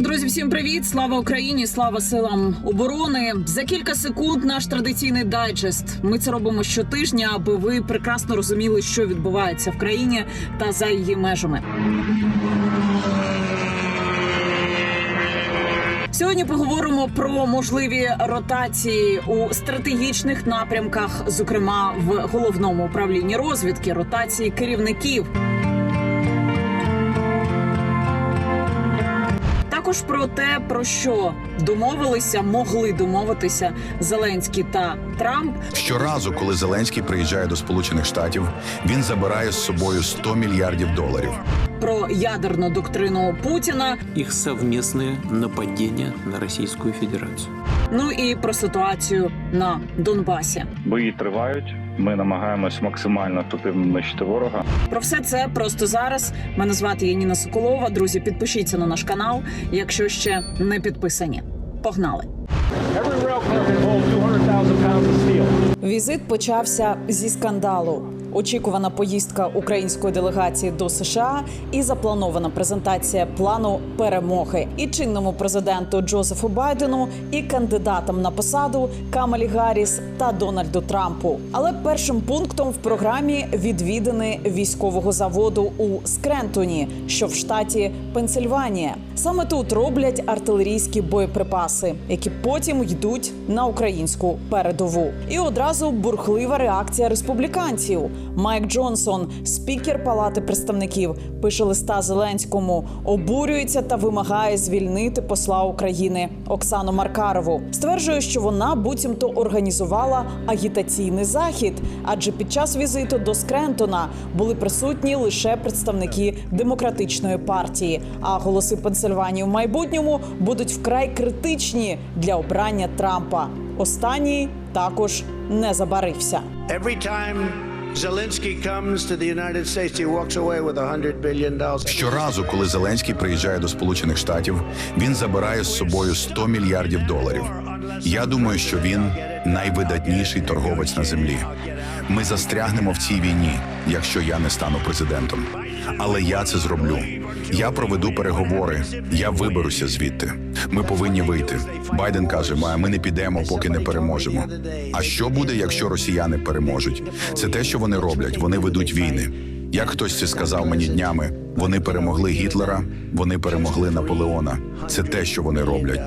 Друзі, всім привіт! Слава Україні! Слава силам оборони! За кілька секунд наш традиційний дайджест. Ми це робимо щотижня, аби ви прекрасно розуміли, що відбувається в країні та за її межами. Сьогодні поговоримо про можливі ротації у стратегічних напрямках, зокрема в головному управлінні розвідки, ротації керівників. Також про те, про що домовилися, могли домовитися Зеленський та Трамп. Щоразу, коли Зеленський приїжджає до Сполучених Штатів, він забирає з собою 100 мільярдів доларів. Про ядерну доктрину Путіна, их совместные нападения на Российскую Федерацию. ну і про ситуацію на Донбасі. Бої тривають. Ми намагаємось максимально ефективно нищити ворога. Про все це просто зараз. Мене звати Яніна Соколова. Друзі, підпишіться на наш канал, якщо ще не підписані. Погнали! Every rail car can hold 200,000 pounds of steel. Візит почався зі скандалу. Очікувана поїздка української делегації до США і запланована презентація плану перемоги і чинному президенту Джозефу Байдену, і кандидатам на посаду Камалі Гарріс та Дональду Трампу. Але першим пунктом в програмі відвідини військового заводу у Скрентоні, що в штаті Пенсильванія. Саме тут роблять артилерійські боєприпаси, які потім йдуть на українську передову. І одразу бурхлива реакція республіканців. Майк Джонсон, спікер Палати представників, пише листа Зеленському, обурюється та вимагає звільнити посла України Оксану Маркарову. Стверджує, що вона буцімто організувала агітаційний захід, адже під час візиту до Скрентона були присутні лише представники демократичної партії. А голоси Пенсильванії в майбутньому будуть вкрай критичні для обрання Трампа. Останній також не забарився. Every time Zelensky comes to the United States, he walks away with $100 billion. Щоразу, коли Зеленський приїжджає до Сполучених Штатів, він забирає з собою 100 мільярдів доларів. Я думаю, що він найвидатніший торговець на землі. Ми застрягнемо в цій війні, якщо я не стану президентом. Але я це зроблю. Я проведу переговори. Я виберуся звідти. Ми повинні вийти. Байден каже: «Ма, ми не підемо, поки не переможемо. А що буде, якщо росіяни переможуть? Це те, що вони роблять. Вони ведуть війни. Як хтось це сказав мені днями, вони перемогли Гітлера, вони перемогли Наполеона. Це те, що вони роблять.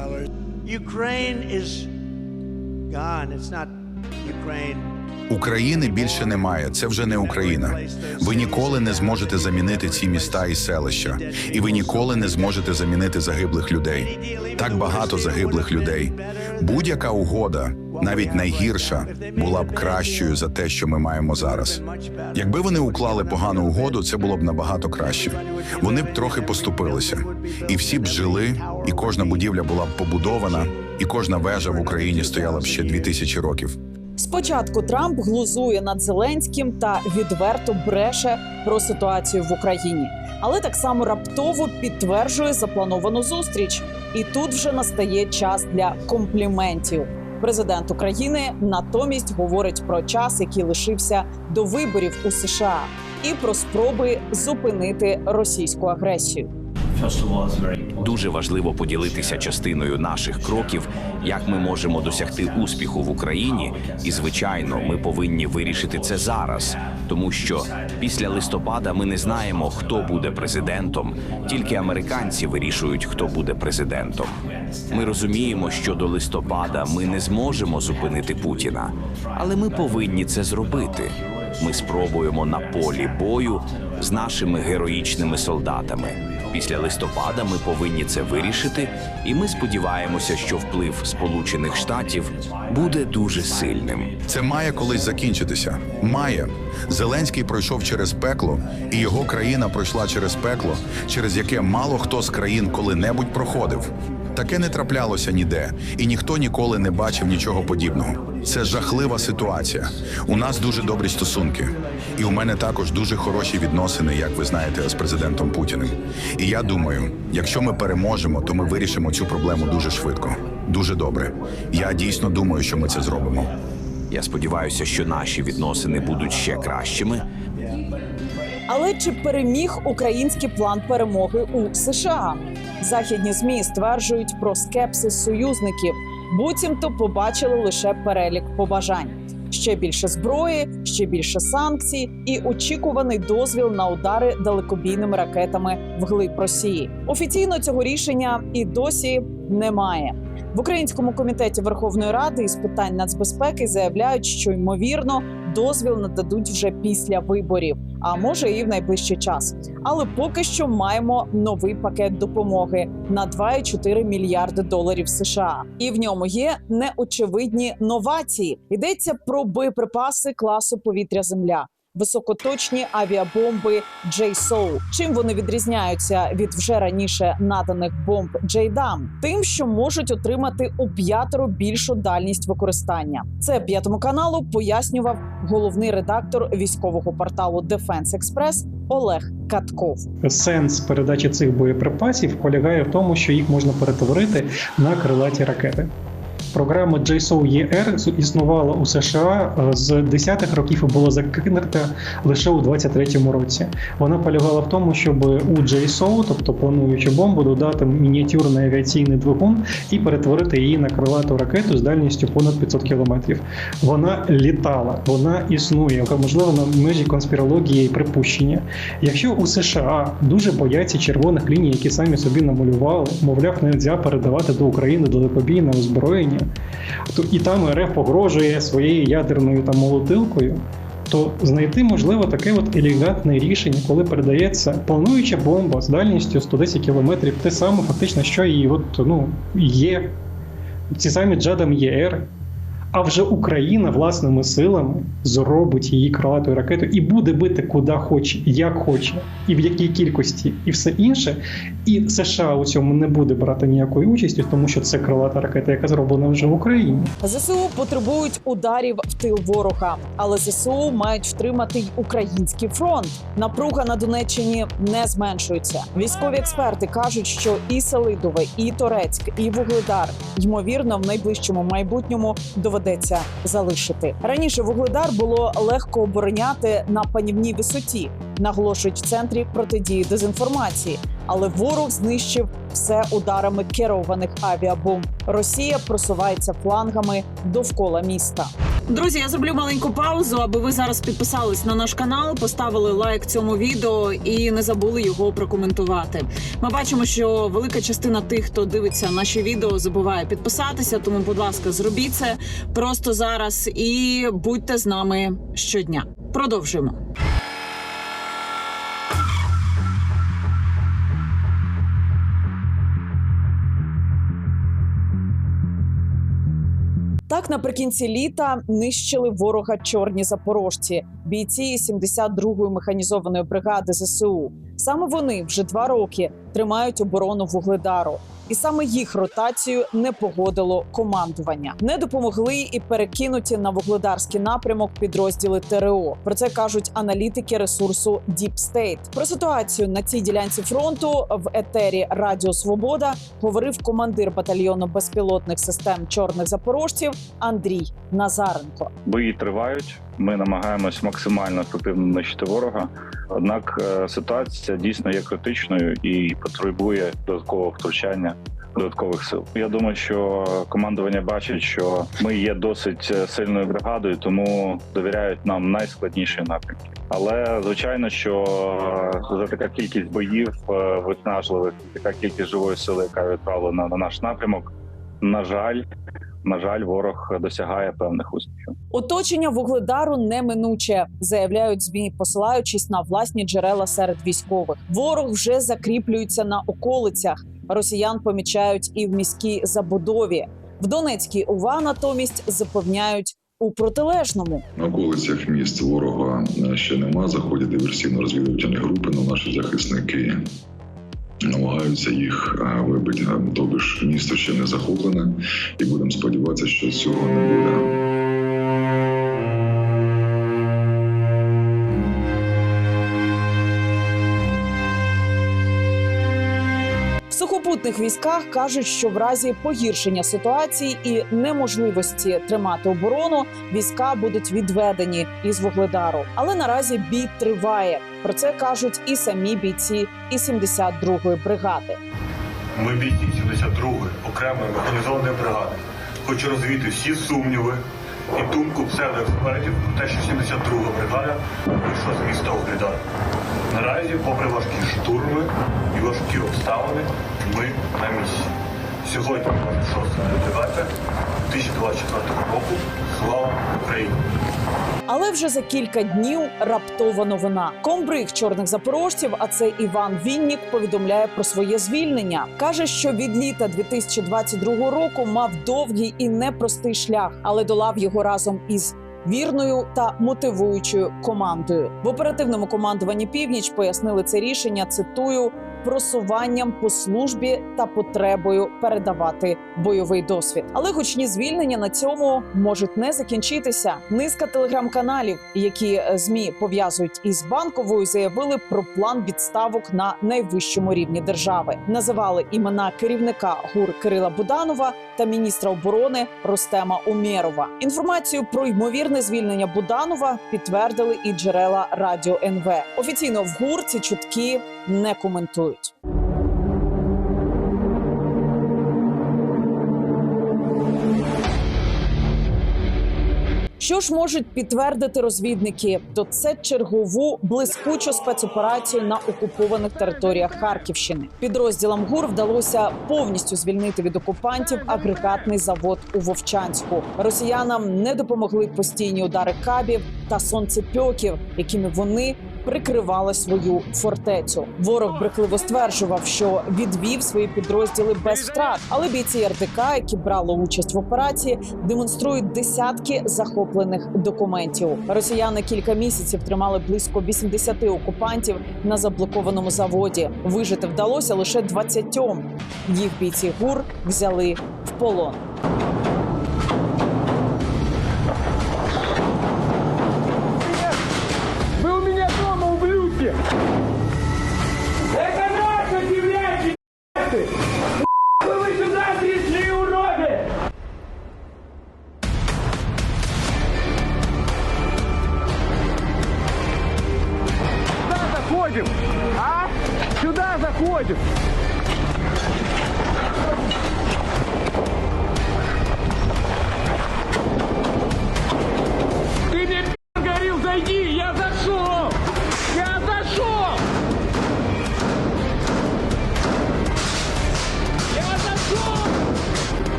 Ukraine is gone. України більше немає. Це вже не Україна. Ви ніколи не зможете замінити ці міста і селища, і ви ніколи не зможете замінити загиблих людей. Так багато загиблих людей. Будь-яка угода, навіть найгірша, була б кращою за те, що ми маємо зараз. Якби вони уклали погану угоду, це було б набагато краще. Вони б трохи поступилися, і всі б жили, і кожна будівля була б побудована, і кожна вежа в Україні стояла б ще дві тисячі років. Спочатку Трамп глузує над Зеленським та відверто бреше про ситуацію в Україні, але так само раптово підтверджує заплановану зустріч. І тут вже настає час для компліментів. Президент України натомість говорить про час, який лишився до виборів у США, і про спроби зупинити російську агресію. Дуже важливо поділитися частиною наших кроків, як ми можемо досягти успіху в Україні. І звичайно, ми повинні вирішити це зараз, тому що після листопада ми не знаємо, хто буде президентом. Тільки американці вирішують, хто буде президентом. Ми розуміємо, що до листопада ми не зможемо зупинити Путіна, але ми повинні це зробити. Ми спробуємо на полі бою з нашими героїчними солдатами. Після листопада ми повинні це вирішити, і ми сподіваємося, що вплив Сполучених Штатів буде дуже сильним. Це має колись закінчитися. Має. Зеленський пройшов через пекло, і його країна пройшла через пекло, через яке мало хто з країн коли-небудь проходив. Таке не траплялося ніде, і ніхто ніколи не бачив нічого подібного. Це жахлива ситуація. У нас дуже добрі стосунки, і у мене також дуже хороші відносини, як ви знаєте, з президентом Путіним. І я думаю, якщо ми переможемо, то ми вирішимо цю проблему дуже швидко. Дуже добре. Я дійсно думаю, що ми це зробимо. Я сподіваюся, що наші відносини будуть ще кращими. Але чи переміг український план перемоги у США? Західні змі стверджують про скепсис союзників, буцімто побачили лише перелік побажань. Ще більше зброї, ще більше санкцій і очікуваний дозвіл на удари далекобійними ракетами вглиб Росії. Офіційно цього рішення і досі немає. В українському комітеті Верховної Ради із питань нацбезпеки заявляють, що ймовірно дозвіл нададуть вже після виборів, а може і в найближчий час. Але поки що маємо новий пакет допомоги на 2,4 мільярди доларів США, і в ньому є неочевидні новації. Йдеться про боєприпаси класу повітря-земля. Високоточні авіабомби JSOW. Чим вони відрізняються від вже раніше наданих бомб JDAM? Тим, що можуть отримати у п'ятеро більшу дальність використання. Це п'ятому каналу пояснював головний редактор військового порталу Defense Express Олег Катков. Сенс передачі цих боєприпасів полягає в тому, що їх можна перетворити на крилаті ракети. Програма JSOW-ER існувала у США е, з 10-х років і була закинута лише у 23-му році. Вона полягала в тому, щоб у JSOW, тобто плануючу бомбу, додати мініатюрний авіаційний двигун і перетворити її на крилату ракету з дальністю понад 500 кілометрів. Вона літала, вона існує, можливо, на межі конспірології і припущення. Якщо у США дуже бояться червоних ліній, які самі собі намалювали, мовляв, не можна передавати до України далекобійне озброєння, і там РФ погрожує своєю ядерною там молотилкою. То знайти можливо таке от елегантне рішення, коли передається плануюча бомба з дальністю 110 км, те саме фактично, що і от, ну, є ці самі Джадам ЄР. А вже Україна власними силами зробить її крилатою ракетою і буде бити куди хоче, як хоче, і в якій кількості, і все інше. І США у цьому не буде брати ніякої участі, тому що це крилата ракета, яка зроблена вже в Україні. ЗСУ потребують ударів в тил ворога, але ЗСУ мають втримати й український фронт. Напруга на Донеччині не зменшується. Військові експерти кажуть, що і Селидове, і Торецьк, і Вугледар ймовірно в найближчому майбутньому доведеться залишити. Раніше Вугледар було легко обороняти на панівній висоті, наголошують в центрі протидії дезінформації. Але ворог знищив все ударами керованих авіабомб. Росія просувається флангами довкола міста. Друзі, я зроблю маленьку паузу, аби ви зараз підписались на наш канал, поставили лайк цьому відео і не забули його прокоментувати. Ми бачимо, що велика частина тих, хто дивиться наші відео, забуває підписатися. Тому, будь ласка, зробіть це просто зараз і будьте з нами щодня. Продовжуємо. Так, наприкінці літа нищили ворога чорні запорожці, бійці 72-ї механізованої бригади ЗСУ. Саме вони вже два роки тримають оборону вугледару, і саме їх ротацію не погодило командування. Не допомогли і перекинуті на вугледарський напрямок підрозділи ТРО. Про це кажуть аналітики ресурсу Deep State. Про ситуацію на цій ділянці фронту в етері Радіо Свобода говорив командир батальйону безпілотних систем чорних запорожців Андрій Назаренко. Бої тривають. Ми намагаємось максимально ефективно нищити ворога. Однак е, ситуація дійсно є критичною і потребує додаткового втручання. Додаткових сил. Я думаю, що командування бачить, що ми є досить е, сильною бригадою, тому довіряють нам найскладніші напрямки. Але звичайно, що е, за така кількість боїв виснажливих, така кількість живої сили, яка відправлена на наш напрямок, на жаль, на жаль, ворог досягає певних успіхів. Оточення вугледару неминуче, заявляють змі, посилаючись на власні джерела серед військових. Ворог вже закріплюється на околицях. Росіян помічають і в міській забудові. В Донецькій УВА натомість запевняють у протилежному. На околицях міст ворога е, ще нема. Заходять диверсійно-розвідувальні групи, але наші захисники намагаються їх е, вибити. Тобто місто ще не захоплене, і будемо сподіватися, що цього не буде. Сухопутних військах кажуть, що в разі погіршення ситуації і неможливості тримати оборону війська будуть відведені із вугледару. Але наразі бій триває. Про це кажуть і самі бійці і 72-ї бригади. Ми бійці 72-ї окремої механізованої бригади. Хочу розвіяти всі сумніви і думку псевдоекспертів те, що 72-га бригада вийшла з міста Угледар. Наразі, попри важкі штурми і важкі обставини, ми на місці. Сьогодні, 26 лютого 2024 року, слава Україні! Але вже за кілька днів раптова новина. Комбриг чорних запорожців, а це Іван Віннік, повідомляє про своє звільнення. каже, що від літа 2022 року мав довгий і непростий шлях, але долав його разом із. Вірною та мотивуючою командою в оперативному командуванні північ пояснили це рішення. Цитую просуванням по службі та потребою передавати бойовий досвід. Але гучні звільнення на цьому можуть не закінчитися. Низка телеграм-каналів, які е, змі пов'язують із банковою, заявили про план відставок на найвищому рівні держави. Називали імена керівника ГУР Кирила Буданова та міністра оборони Ростема Умєрова. Інформацію про ймовірне звільнення Буданова підтвердили і джерела радіо НВ. Офіційно в ГУР ці чутки не коментують. Що ж можуть підтвердити розвідники? То це чергову блискучу спецоперацію на окупованих територіях Харківщини. Підрозділам ГУР вдалося повністю звільнити від окупантів агрегатний завод у Вовчанську. Росіянам не допомогли постійні удари кабів та сонцепьоків, якими вони прикривали свою фортецю. Ворог брехливо стверджував, що відвів свої підрозділи без втрат. Але бійці РДК, які брали участь в операції, демонструють десятки захоплених документів. Росіяни кілька місяців тримали близько 80 окупантів на заблокованому заводі. Вижити вдалося лише 20. Їх бійці ГУР взяли в полон. here.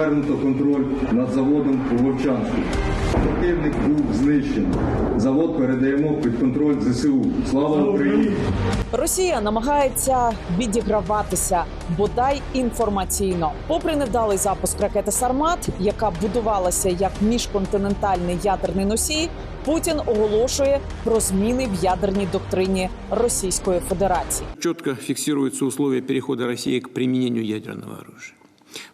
Повернуто контроль над заводом у Вовчанську. Противник був знищений. Завод передаємо під контроль ЗСУ. Слава Україні! Росія намагається відіграватися бодай інформаційно. Попри невдалий запуск ракети Сармат, яка будувалася як міжконтинентальний ядерний носій, Путін оголошує про зміни в ядерній доктрині Російської Федерації. Четко фиксируются условия перехода России к применению ядерного оружия.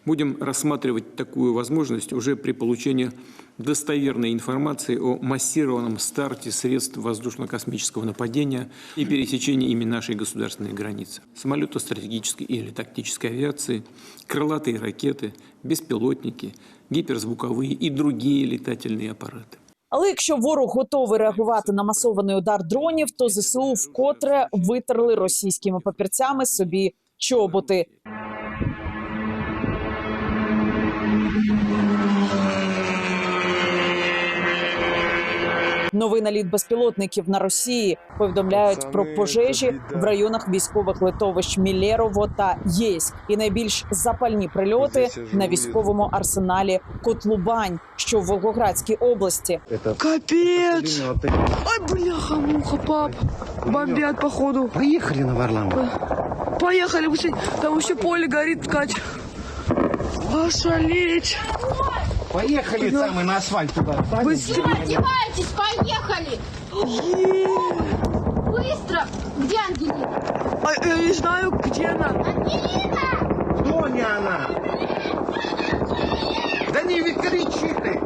Будем рассматривать такую возможность уже при получении достоверной информации о массированном старте средств воздушно-космического нападения и пересечении ими нашей государственной границы. Самолеты стратегической или тактической авиации, крылатые ракеты, беспилотники, гиперзвуковые и другие летательные аппараты. Але якщо ворог готовий реагувати на масований удар дронів, то ЗСУ вкотре витерли російськими папірцями собі чоботи. Новий наліт безпілотників на Росії повідомляють про пожежі в районах військових литовищ Мілєрово та Єськ. І найбільш запальні прильоти на військовому арсеналі Котлубань, що в Волгоградській області. Капец! Ой, бляха-муха, пап! Бомбят, походу. Поехали на Варламов. Поехали, быстрей. Там вообще поле горит, ткач. Ошалеть! Поехали там и на асфальт туда. Быстрее! Одевайтесь, поехали! Быстро! Где Ангелина? А, я не знаю, где она. Ангелина! Кто не она? Да не кричи ты!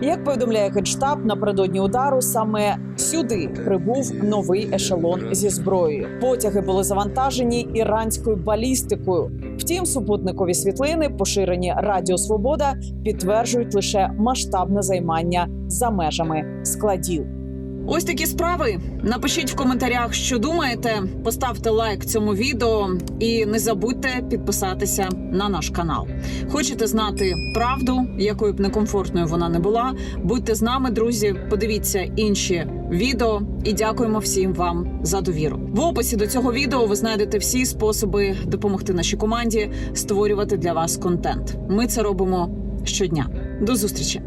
Як повідомляє Генштаб, напередодні удару саме Сюди прибув новий ешелон зі зброєю. Потяги були завантажені іранською балістикою. Втім, супутникові світлини, поширені Радіо Свобода, підтверджують лише масштабне займання за межами складів. Ось такі справи. Напишіть в коментарях, що думаєте. Поставте лайк цьому відео і не забудьте підписатися на наш канал. Хочете знати правду, якою б некомфортною вона не була? Будьте з нами, друзі. Подивіться інші відео і дякуємо всім вам за довіру. В описі до цього відео ви знайдете всі способи допомогти нашій команді створювати для вас контент. Ми це робимо щодня. До зустрічі.